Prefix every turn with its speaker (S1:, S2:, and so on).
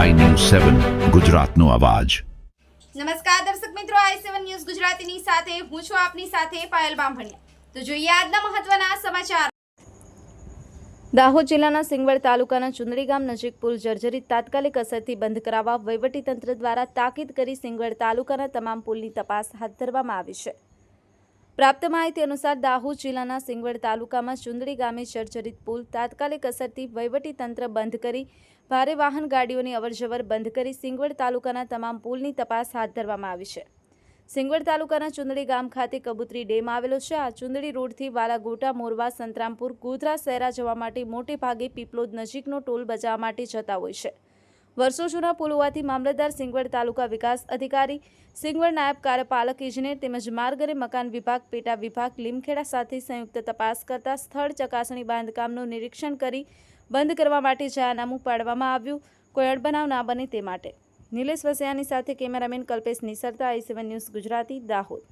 S1: સેવન ગુજરાતનો અવાજ.
S2: નમસ્કાર દર્શક મિત્રો આઈ સેવન ન્યૂઝ ગુજરાતીની સાથે હું છું આપની સાથે પાયલ બામભણિયા. તો જોઈએ આજના મહત્વના સમાચાર. દાહોદ જિલ્લાના સિંગવડ તાલુકાના ચુંદડી ગામ નજીક પુલ જર્જરિત તાત્કાલિક અસરથી બંધ કરાવવા વહીવટીતંત્ર દ્વારા તાકીદ કરી સિંગવડ તાલુકાના તમામ પુલની તપાસ હાથ ધરવામાં આવી છે. પ્રાપ્ત માહિતી અનુસાર દાહોદ જિલ્લાના સિંગવડ તાલુકામાં ચુંદડી ગામે જર્જરિત પુલ તાત્કાલિક અસરથી વહીવટીતંત્ર બંધ કરી ભારે વાહન ગાડીઓની અવરજવર બંધ કરી સિંગવડ તાલુકાના તમામ પુલની તપાસ હાથ ધરવામાં આવી છે. સિંગવડ તાલુકાના ચુંદડી ગામ ખાતે કબૂતરી ડેમ આવેલો છે. આ ચુંદડી રોડથી વાલાગોટા, મોરવા, સંતરામપુર, ગોધરા શહેરા જવા માટે મોટે ભાગે પીપલોદ નજીકનો ટોલ બચાવવા માટે જતા હોય છે. વર્ષો જૂના પુલ હોવાથી મામલતદાર સિંગવડ તાલુકા વિકાસ અધિકારી, સિંગવડ નાયબ કાર્યપાલક ઇજનેર તેમજ માર્ગ અને મકાન વિભાગ, પેટા વિભાગ લીમખેડા સાથે સંયુક્ત તપાસ કરતા સ્થળ ચકાસણી બાંધકામનું નિરીક્ષણ કરી બંધ કરવા માટે જાહેરનામું પાડવામાં આવ્યું. કોઈ અડબનાવ ના બને તે માટે. નિલેશ વસિયાની સાથે cameraman Kalpesh Nisarta, I seven news Gujarati, Dahod.